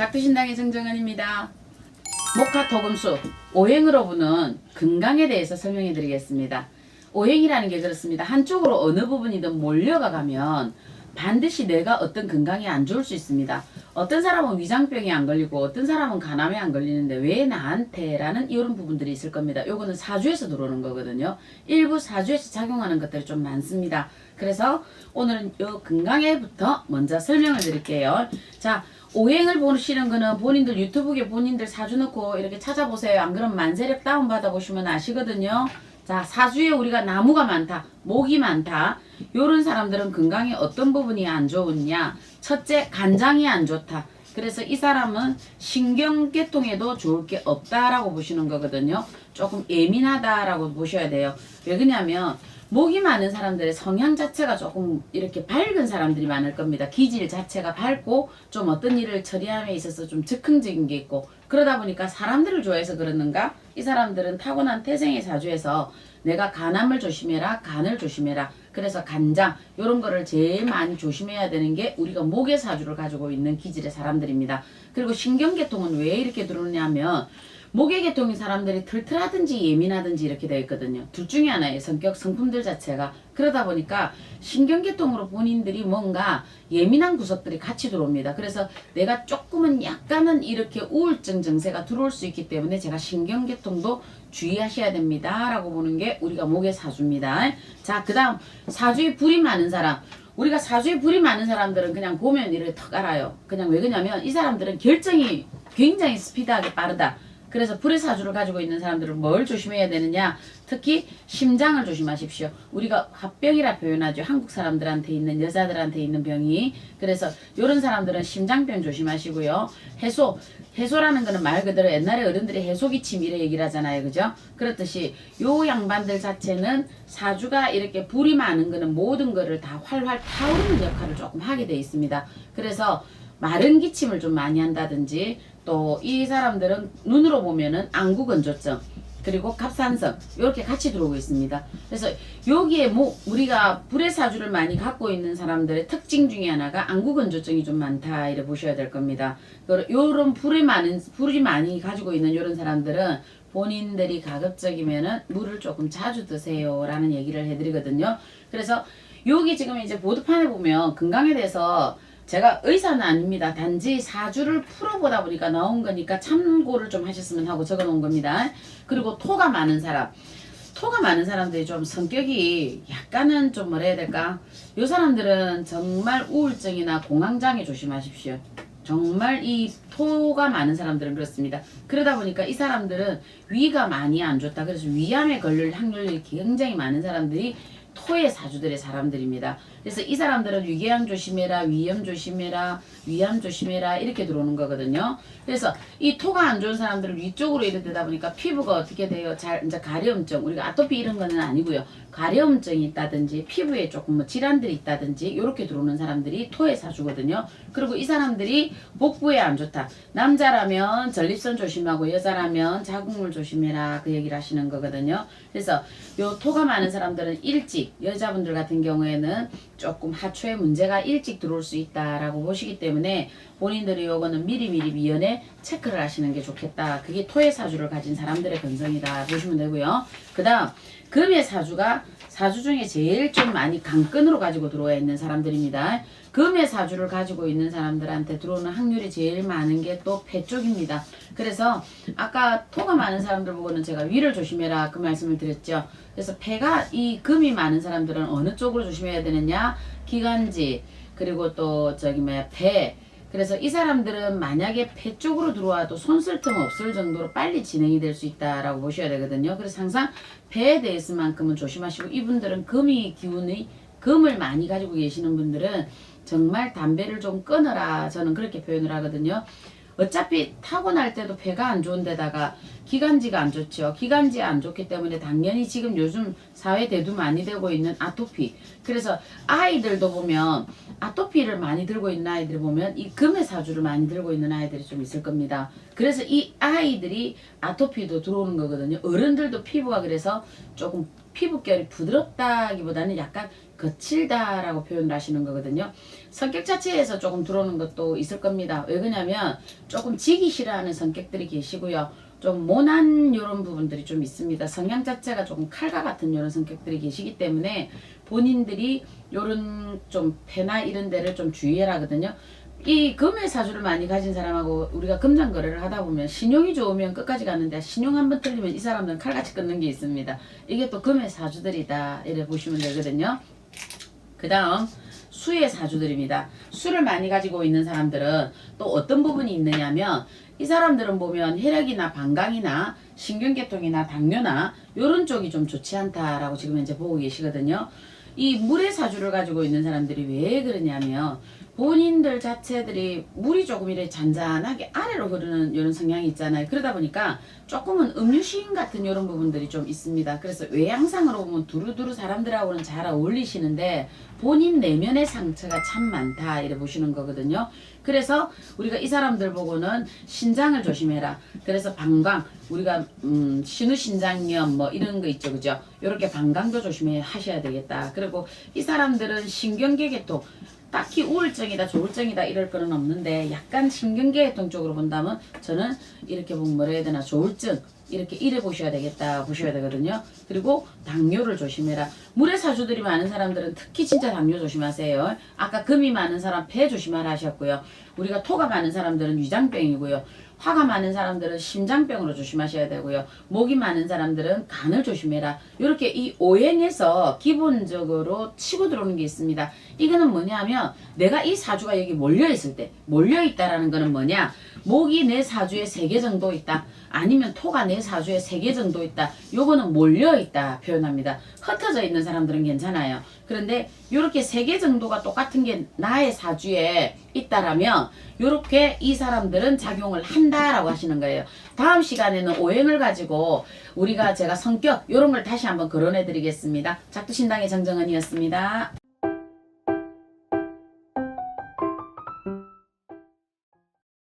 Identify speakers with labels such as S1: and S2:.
S1: 작두신당의 정정은입니다. 목화토금수 오행으로 보는 건강에 대해서 설명해 드리겠습니다. 오행이라는 게 그렇습니다. 한쪽으로 어느 부분이든 몰려가 가면 반드시 내가 어떤 건강에 안 좋을 수 있습니다. 어떤 사람은 위장병에 안 걸리고 어떤 사람은 간암에 안 걸리는데 왜 나한테라는 이런 부분들이 있을 겁니다. 요거는 사주에서 들어오는 거거든요. 일부 사주에서 작용하는 것들이 좀 많습니다. 그래서 오늘은 요 건강에부터 먼저 설명을 드릴게요. 자, 오행을 보시는 거는 본인들 유튜브에 본인들 사주 넣고 이렇게 찾아보세요. 안 그러면 만세력 다운받아 보시면 아시거든요. 자, 사주에 우리가 나무가 많다, 목이 많다. 요런 사람들은 건강에 어떤 부분이 안 좋으냐? 첫째, 간장이 안 좋다. 그래서 이 사람은 신경계통에도 좋을 게 없다라고 보시는 거거든요. 조금 예민하다라고 보셔야 돼요. 왜 그러냐면 목이 많은 사람들의 성향 자체가 조금 이렇게 밝은 사람들이 많을 겁니다. 기질 자체가 밝고 좀 어떤 일을 처리함에 있어서 좀 즉흥적인 게 있고 그러다 보니까 사람들을 좋아해서 그러는가? 이 사람들은 타고난 태생의 사주에서 내가 간암을 조심해라, 간을 조심해라. 그래서 간장 이런 거를 제일 많이 조심해야 되는 게 우리가 목의 사주를 가지고 있는 기질의 사람들입니다. 그리고 신경계통은 왜 이렇게 들어오냐면 목의 계통인 사람들이 털털하든지 예민하든지 이렇게 되어 있거든요. 둘 중에 하나의 성격 성품들 자체가 그러다 보니까 신경계통으로 본인들이 뭔가 예민한 구석들이 같이 들어옵니다. 그래서 내가 조금은 약간은 이렇게 우울증 증세가 들어올 수 있기 때문에 제가 신경계통도 주의하셔야 됩니다. 라고 보는 게 우리가 목의 사주입니다. 자, 그 다음 사주에 불이 많은 사람. 우리가 사주에 불이 많은 사람들은 그냥 보면 이렇게 턱 알아요. 그냥 왜 그러냐면 이 사람들은 결정이 굉장히 스피드하게 빠르다. 그래서 불의 사주를 가지고 있는 사람들은 뭘 조심해야 되느냐? 특히 심장을 조심하십시오. 우리가 화병이라 표현하죠. 한국 사람들한테 있는 여자들한테 있는 병이. 그래서 이런 사람들은 심장병 조심하시고요. 해소, 해소라는 거는 말 그대로 옛날에 어른들이 해소기침 이래 얘기를 하잖아요. 그죠? 그렇듯이 요 양반들 자체는 사주가 이렇게 불이 많은 거는 모든 거를 다 활활 타오르는 역할을 조금 하게 돼 있습니다. 그래서 마른 기침을 좀 많이 한다든지 또 이 사람들은 눈으로 보면은 안구건조증 그리고 갑산성 이렇게 같이 들어오고 있습니다. 그래서 여기에 뭐 우리가 불의 사주를 많이 갖고 있는 사람들의 특징 중에 하나가 안구건조증이 좀 많다 이래 보셔야 될 겁니다. 요런 불이 많은 불이 많이 가지고 있는 이런 사람들은 본인들이 가급적이면은 물을 조금 자주 드세요라는 얘기를 해드리거든요. 그래서 여기 지금 이제 보드판에 보면 건강에 대해서 제가 의사는 아닙니다. 단지 사주를 풀어보다 보니까 나온 거니까 참고를 좀 하셨으면 하고 적어 놓은 겁니다. 그리고 토가 많은 사람. 토가 많은 사람들이 좀 성격이 약간은 좀 뭐라 해야 될까? 요 사람들은 정말 우울증이나 공황장애 조심하십시오. 정말 이 토가 많은 사람들은 그렇습니다. 그러다 보니까 이 사람들은 위가 많이 안 좋다. 그래서 위암에 걸릴 확률이 굉장히 많은 사람들이 토의 사주들의 사람들입니다. 그래서 이 사람들은 위궤양 조심해라, 위염 조심해라, 위암 조심해라 이렇게 들어오는 거거든요. 그래서 이 토가 안 좋은 사람들은 위쪽으로 이렇게 되다 보니까 피부가 어떻게 돼요? 잘 이제 가려움증, 우리가 아토피 이런 거는 아니고요. 가려움증이 있다든지 피부에 조금 뭐 질환들이 있다든지 이렇게 들어오는 사람들이 토의 사주거든요. 그리고 이 사람들이 복부에 안 좋다. 남자라면 전립선 조심하고 여자라면 자궁물 조심해라 그 얘기를 하시는 거거든요. 그래서 요 토가 많은 사람들은 일찍 여자분들 같은 경우에는 조금 하초에 문제가 일찍 들어올 수 있다라고 보시기 때문에 본인들이 요거는 미리미리 미연에 체크를 하시는 게 좋겠다. 그게 토의 사주를 가진 사람들의 건성이다 보시면 되고요. 그 다음 금의 사주가 사주 중에 제일 좀 많이 강끈으로 가지고 들어와 있는 사람들입니다. 금의 사주를 가지고 있는 사람들한테 들어오는 확률이 제일 많은 게또폐 쪽입니다. 그래서 아까 토가 많은 사람들 보고는 제가 위를 조심해라 그 말씀을 드렸죠. 그래서 폐가 이 금이 많은 사람들은 어느 쪽으로 조심해야 되느냐? 기관지 그리고 또 저기 뭐야 폐 그래서 이 사람들은 만약에 폐 쪽으로 들어와도 손 쓸 틈 없을 정도로 빨리 진행이 될 수 있다라고 보셔야 되거든요. 그래서 항상 폐에 대해서만큼은 조심하시고 이분들은 금이 기운이 금을 많이 가지고 계시는 분들은 정말 담배를 좀 끊어라 저는 그렇게 표현을 하거든요. 어차피 타고날 때도 배가 안 좋은 데다가 기관지가 안 좋죠. 기관지 안 좋기 때문에 당연히 지금 요즘 사회 대두 많이 되고 있는 아토피. 그래서 아이들도 보면 아토피를 많이 들고 있는 아이들 보면 이 금의 사주를 많이 들고 있는 아이들이 좀 있을 겁니다. 그래서 이 아이들이 아토피도 들어오는 거거든요. 어른들도 피부가 그래서 조금 피부결이 부드럽다기보다는 약간 거칠다라고 표현을 하시는 거거든요. 성격 자체에서 조금 들어오는 것도 있을 겁니다. 왜 그러냐면 조금 지기 싫어하는 성격들이 계시고요. 좀 모난 이런 부분들이 좀 있습니다. 성향 자체가 조금 칼과 같은 이런 성격들이 계시기 때문에 본인들이 요런 좀 패나 이런 데를 좀 주의해라거든요. 이 금의 사주를 많이 가진 사람하고 우리가 금전 거래를 하다 보면 신용이 좋으면 끝까지 가는데 신용 한 번 틀리면 이 사람들은 칼같이 끊는 게 있습니다. 이게 또 금의 사주들이다 이래 보시면 되거든요. 그 다음 수의 사주들입니다. 수를 많이 가지고 있는 사람들은 또 어떤 부분이 있느냐면 이 사람들은 보면 혈액이나 방광이나 신경계통이나 당뇨나 이런 쪽이 좀 좋지 않다라고 지금 현재 보고 계시거든요. 이 물의 사주를 가지고 있는 사람들이 왜 그러냐면 본인들 자체들이 물이 조금 이래 잔잔하게 아래로 흐르는 이런 성향이 있잖아요. 그러다 보니까 조금은 음유시인 같은 이런 부분들이 좀 있습니다. 그래서 외양상으로 보면 두루두루 사람들하고는 잘 어울리시는데 본인 내면의 상처가 참 많다 이래 보시는 거거든요. 그래서 우리가 이 사람들 보고는 신장을 조심해라. 그래서 방광 우리가 음, 신우신장염 뭐 이런 거 있죠, 그죠? 이렇게 방광도 조심해 하셔야 되겠다. 그리고 이 사람들은 신경계 계통 딱히 우울증이다 조울증이다 이럴 거는 없는데 약간 신경계통 쪽으로 본다면 저는 이렇게 보면 뭐라 해야 되나 조울증 이렇게 이래 보셔야 되겠다 보셔야 되거든요. 그리고 당뇨를 조심해라. 물의 사주들이 많은 사람들은 특히 진짜 당뇨 조심하세요. 아까 금이 많은 사람 폐 조심하라 하셨고요. 우리가 토가 많은 사람들은 위장병이고요 화가 많은 사람들은 심장병으로 조심하셔야 되고요. 목이 많은 사람들은 간을 조심해라. 이렇게 이 오행에서 기본적으로 치고 들어오는 게 있습니다. 이거는 뭐냐면 내가 이 사주가 여기 몰려 있을 때 몰려 있다라는 거는 뭐냐? 목이 내 사주에 세 개 정도 있다. 아니면 토가 내 사주에 세 개 정도 있다. 요거는 몰려 있다 표현합니다. 흩어져 있는 사람들은 괜찮아요. 그런데 요렇게 세 개 정도가 똑같은 게 나의 사주에 있다라면 요렇게 이 사람들은 작용을 한다라고 하시는 거예요. 다음 시간에는 오행을 가지고 우리가 제가 성격 요런 걸 다시 한번 거론해 드리겠습니다. 작두신당의 정정은이었습니다.